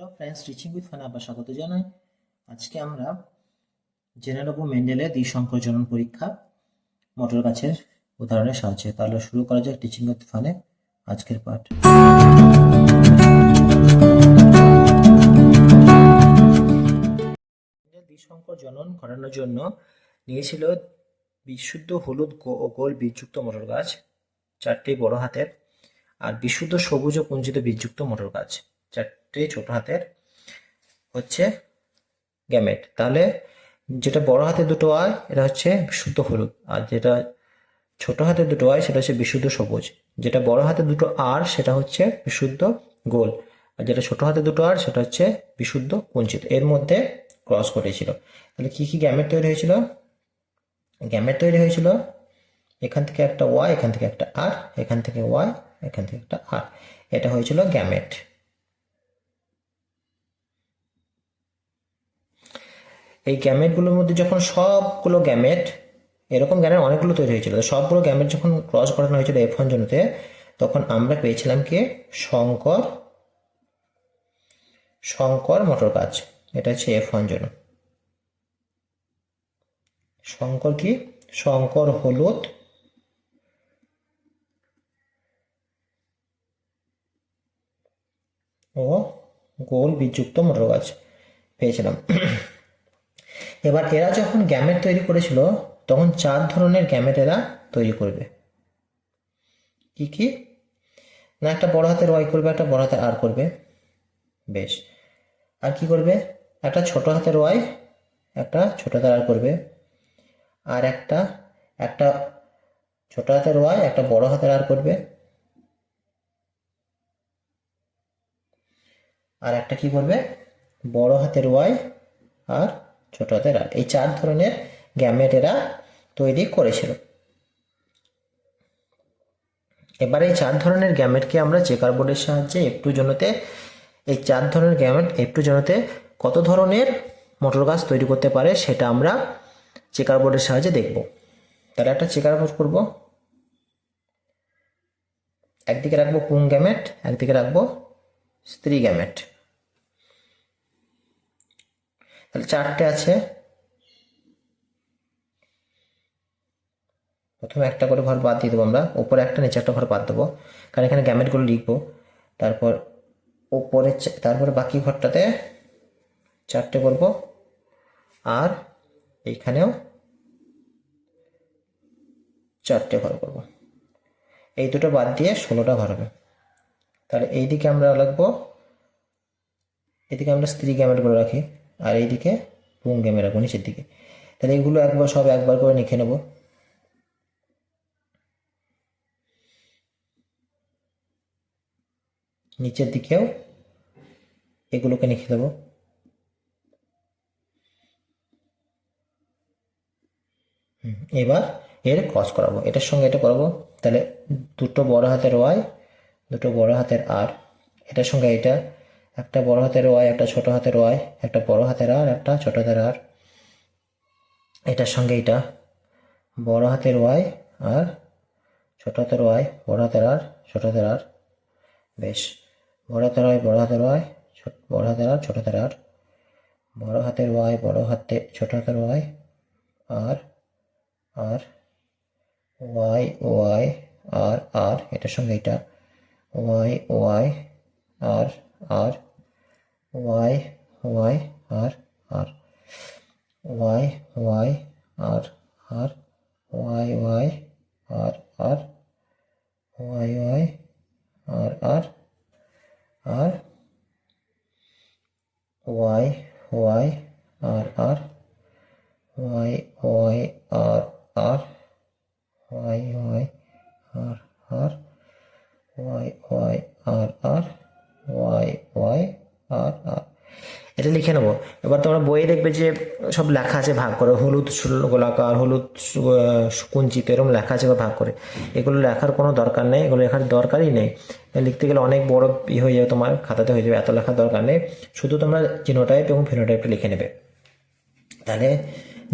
Hello friends teaching with fun আবার স্বাগত জানাই। আজকে আমরা জেনে নেব মেন্ডেলের দ্বিসংকর জনন পরীক্ষা মোটর গাছের উদাহরণের সাহায্যে। তাহলে শুরু করা যাক টিচিং উইথ ফানে আজকের পাঠ। জনন ঘটানোর জন্য নিয়েছিল বিশুদ্ধ হলুদ ও গোল বীজযুক্ত মোটর গাছ, চারটি বড় হাতের, আর বিশুদ্ধ সবুজ ও কুঞ্চিত বীজযুক্ত মোটর গাছ, চারটে ছোট হাতের হচ্ছে গ্যামেট তাহলে যেটা বড় হাতে দুটো আয়, এটা হচ্ছে বিশুদ্ধ হলুদ। আর যেটা ছোট হাতে দুটো আয়, সেটা হচ্ছে বিশুদ্ধ সবুজ। যেটা বড় হাতে দুটো আর, সেটা হচ্ছে বিশুদ্ধ গোল। আর যেটা ছোট হাতে দুটো আর, সেটা হচ্ছে বিশুদ্ধ কুঞ্চিত। এর মধ্যে ক্রস ঘটেছিল তাহলে কি কি গ্যামেট তৈরি হয়েছিল? গ্যামেট তৈরি হয়েছিল এখান থেকে একটা ওয়াই এখান থেকে একটা আর এখান থেকে ওয়াই এখান থেকে একটা আর এটা হয়েছিল গ্যামেট এই গ্যামেটগুলোর মধ্যে যখন সবগুলো গ্যামেট এরকম গ্যামেট অনেকগুলো তৈরি হয়েছিল। সবগুলো গ্যামেট যখন ক্রস করানো হয়েছিল এফ ওয়ান জন্যতে তখন আমরা পেয়েছিলাম কি? শঙ্কর শঙ্কর মোটর গাছ এটা হচ্ছে এফ ওয়ান জন্য। শঙ্কর কি? শঙ্কর হলুদ। ও গোল বীজযুক্ত মোটর গাছ পেয়েছিলাম। এবার এরা যখন গ্যামেট তৈরি করেছিল, তখন চার ধরনের গ্যামেট এরা তৈরি করবে। কি কি? না, একটা বড় হাতের ওয়াই করবে, একটা বড় হাতের আর করবে। বেশ। আর কি করবে? একটা ছোট হাতের ওয়াই একটা ছোট হাতের আর করবে। আর একটা একটা ছোট হাতের ওয়াই একটা বড় হাতের আর করবে। আর একটা কি করবে? বড় হাতের ওয়াই আর ছোট হাতের আর এই চার ধরনের গ্যামেট এরা তৈরি করেছিল। এবার এই চার ধরনের গ্যামেটকে আমরা চেকার বোর্ডের সাহায্যে একটু জনতে, এই চার ধরনের গ্যামেট একটু জনতে কত ধরনের মোটর গাছ তৈরি করতে পারে সেটা আমরা চেকার বোর্ডের সাহায্যে দেখব। তাহলে একটা চেকার বোর্ড করব। একদিকে রাখব পুং গ্যামেট একদিকে রাখব স্ত্রী গ্যামেট তাহলে চারটে আছে। প্রথমে একটা করে ঘর বাদ দিয়ে দেবো আমরা। ওপরে একটা, নিচে একটা ঘর বাদ দেবো। কারণ এখানে গ্যামেটগুলো লিখব। তারপর ওপরে তারপরে বাকি ঘরটাতে চারটে করব। আর এইখানেও চারটে ঘর করব। এই দুটো বাদ দিয়ে ষোলোটা ঘর হবে। তাহলে এইদিকে আমরা রাখব এদিকে আমরা স্ত্রী গ্যামেটগুলো রাখি। আর এইদিকে পুং গ্যামে রাখব নিচের দিকে। তাহলে এগুলো একবার সব একবার করে লিখে নেব। নিচের দিকেও এগুলোকে লিখে দেবো এবার এর ক্রস করাবো। এটার সঙ্গে এটা করাবো। তাহলে দুটো বড় হাতের ওয়াই দুটো বড় হাতের আর এটার সঙ্গে এটা একটা বড় হাতের ওয়াই, একটা ছোট হাতের ওয়াই, একটা বড় হাতের আর, একটা ছোট হাতের আর। এটার সঙ্গে এটা, বড় হাতের ওয়াই আর ছোট হাতের ওয়াই, বড় হাতের আর, ছোট হাতের আর। বেশ, বড় হাতের ওয়াই, বড় হাতের ওয়াই বড় হাতের আর, ছোট হাতের আর। বড় হাতের ওয়াই, বড় হাতে, ছোট হাতের Y, R R, Y Y, R R. এটার সঙ্গে এটা, Y Y, R R. y y r r. Y y r r. Y y r r. Y y r r. R. Y y r r. Y y r r. Y y r r. Y লিখে নেব। এবার তোমরা বইয়ে দেখবে যে সব লেখা আছে ভাগ করে। হলুদ গোলাকার, হলুদ কুঞ্চিত এরকম লেখা আছে বা ভাগ করে। এগুলো লেখার কোনো দরকার নেই, এগুলো লেখার দরকারই নেই। লিখতে গেলে অনেক বড় ই হয়ে যাবে তোমার, খাতাতে হয়ে যাবে, এত লেখার দরকার নেই। শুধু তোমরা জিনোটাইপ এবং ফিনোটাইপটা লিখে নেবে। তাহলে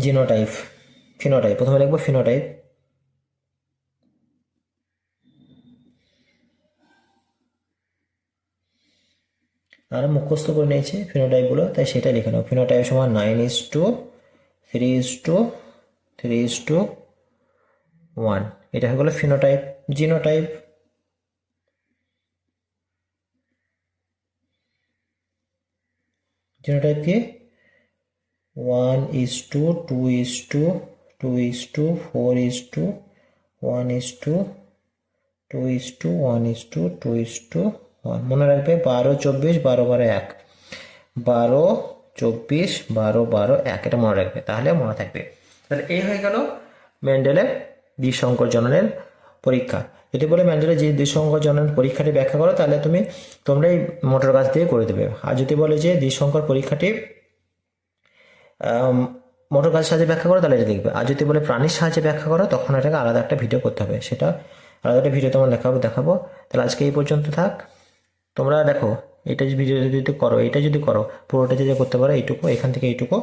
জিনোটাইপ, ফিনোটাইপ, প্রথমে লিখব ফিনোটাইপ। আর মুখস্থ করে নিয়েছি ফিনোটাইপগুলো তাই সেটা লিখে নাও। ফিনোটাইপ সমান nine is two three is two three is two one এটা হয়ে গেলো ফিনোটাইপ জিনোটাইপ জিনোটাইপ কি? One is two two is two two is two four is two one is two two is two one is two two is two মনে রাখবে বারো, চব্বিশ, বারো বারো, এক। বারো, চব্বিশ, বারো বারো, এক। এটা মনে রাখবে। তাহলে মনে থাকবে। তাহলে এই হয়ে গেল মেন্ডেলের দ্বিসংকর জননের পরীক্ষা। যদি বলে মেন্ডেলের যে দ্বিসংকর জননের পরীক্ষাটি ব্যাখ্যা করো, তাহলে তুমি তোমরা এই মোটর গাছ দিয়ে করে দেবে। আর যদি বলে যে দ্বিসংকর পরীক্ষাটি মোটর গাছের সাহায্যে ব্যাখ্যা করো, তাহলে এটা দেখবে। আর যদি বলে প্রাণীর সাহায্যে ব্যাখ্যা করো, তখন এটাকে আলাদা একটা ভিডিও করতে হবে। সেটা আলাদা একটা ভিডিও তোমার দেখাবো দেখাবো। তাহলে আজকে এই পর্যন্ত থাক। তোমরা দেখো, এটা ভিডিও যদি করো, এটা যদি করো, পুরোটা যদি করতে পারো, এইটুকু, এখান থেকে এইটুকু,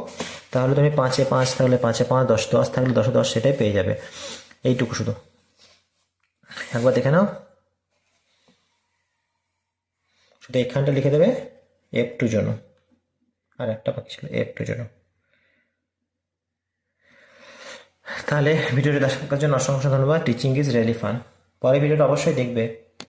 তাহলে তুমি পাঁচে পাঁচ থাকলে পাঁচে পাঁচ, দশ দশ থাকলে দশে দশ, সেটাই পেয়ে যাবে। এইটুকু শুধু। একবার দেখে নাও। শুধু এখানটা লিখে দেবে এফ টু জন্য। আর একটা বাকি ছিল এফ টু জন্য। তাহলে ভিডিওটি দেখার জন্য অসংখ্য ধন্যবাদ। টিচিং ইজ রিয়েলি ফান পরে ভিডিওটা অবশ্যই দেখবে।